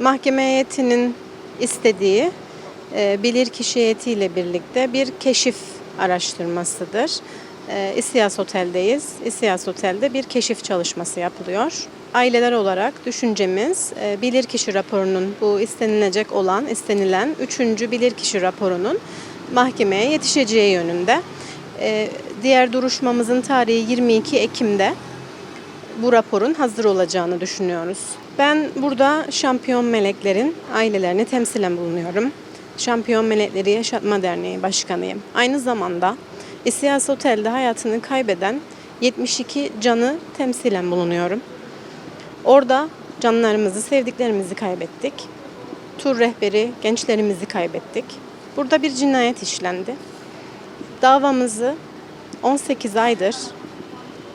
Mahkeme heyetinin istediği e, bilirkişi heyetiyle birlikte bir keşif araştırmasıdır. E, İSİAS Otel'deyiz. İSİAS Otel'de bir keşif çalışması yapılıyor. Aileler olarak düşüncemiz e, bilirkişi raporunun bu istenilecek olan, istenilen 3. bilirkişi raporunun mahkemeye yetişeceği yönünde. E, diğer duruşmamızın tarihi 22 Ekim'de bu raporun hazır olacağını düşünüyoruz. Ben burada Şampiyon Melekler'in ailelerini temsilen bulunuyorum. Şampiyon Melekleri Yaşatma Derneği Başkanıyım. Aynı zamanda İSİAS Otel'de hayatını kaybeden 72 canı temsilen bulunuyorum. Orada canlarımızı, sevdiklerimizi kaybettik. Tur rehberi gençlerimizi kaybettik. Burada bir cinayet işlendi. Davamızı 18 aydır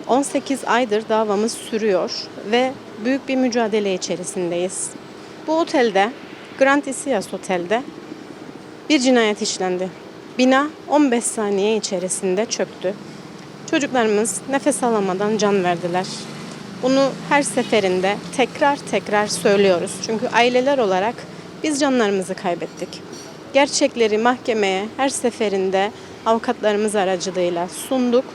18 aydır davamız sürüyor ve büyük bir mücadele içerisindeyiz. Bu otelde, Grand Isias Otel'de bir cinayet işlendi. Bina 15 saniye içerisinde çöktü. Çocuklarımız nefes alamadan can verdiler. Bunu her seferinde tekrar tekrar söylüyoruz. Çünkü aileler olarak biz canlarımızı kaybettik. Gerçekleri mahkemeye her seferinde avukatlarımız aracılığıyla sunduk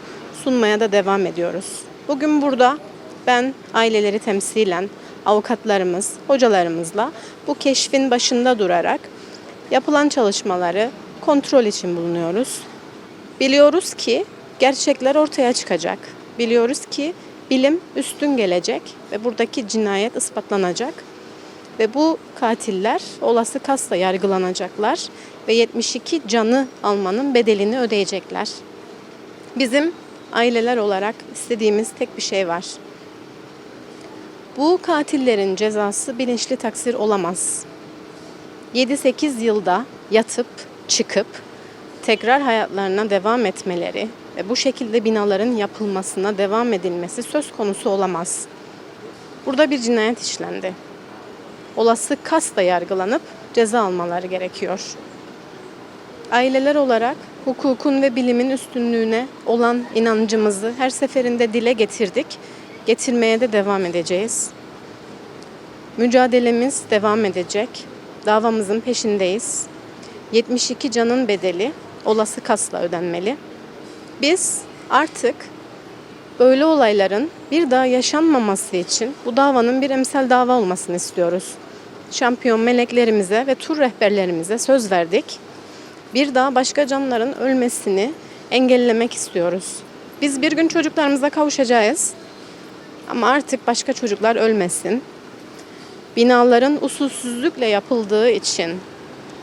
sunmaya da devam ediyoruz. Bugün burada ben aileleri temsilen avukatlarımız, hocalarımızla bu keşfin başında durarak yapılan çalışmaları kontrol için bulunuyoruz. Biliyoruz ki gerçekler ortaya çıkacak. Biliyoruz ki bilim üstün gelecek ve buradaki cinayet ispatlanacak. Ve bu katiller olası kasla yargılanacaklar ve 72 canı almanın bedelini ödeyecekler. Bizim aileler olarak istediğimiz tek bir şey var. Bu katillerin cezası bilinçli taksir olamaz. 7-8 yılda yatıp çıkıp tekrar hayatlarına devam etmeleri ve bu şekilde binaların yapılmasına devam edilmesi söz konusu olamaz. Burada bir cinayet işlendi. Olası kasla yargılanıp ceza almaları gerekiyor. Aileler olarak hukukun ve bilimin üstünlüğüne olan inancımızı her seferinde dile getirdik. Getirmeye de devam edeceğiz. Mücadelemiz devam edecek. Davamızın peşindeyiz. 72 canın bedeli olası kasla ödenmeli. Biz artık böyle olayların bir daha yaşanmaması için bu davanın bir emsal dava olmasını istiyoruz. Şampiyon meleklerimize ve tur rehberlerimize söz verdik bir daha başka canların ölmesini engellemek istiyoruz. Biz bir gün çocuklarımıza kavuşacağız. Ama artık başka çocuklar ölmesin. Binaların usulsüzlükle yapıldığı için,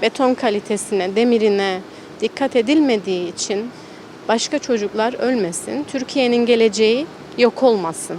beton kalitesine, demirine dikkat edilmediği için başka çocuklar ölmesin. Türkiye'nin geleceği yok olmasın.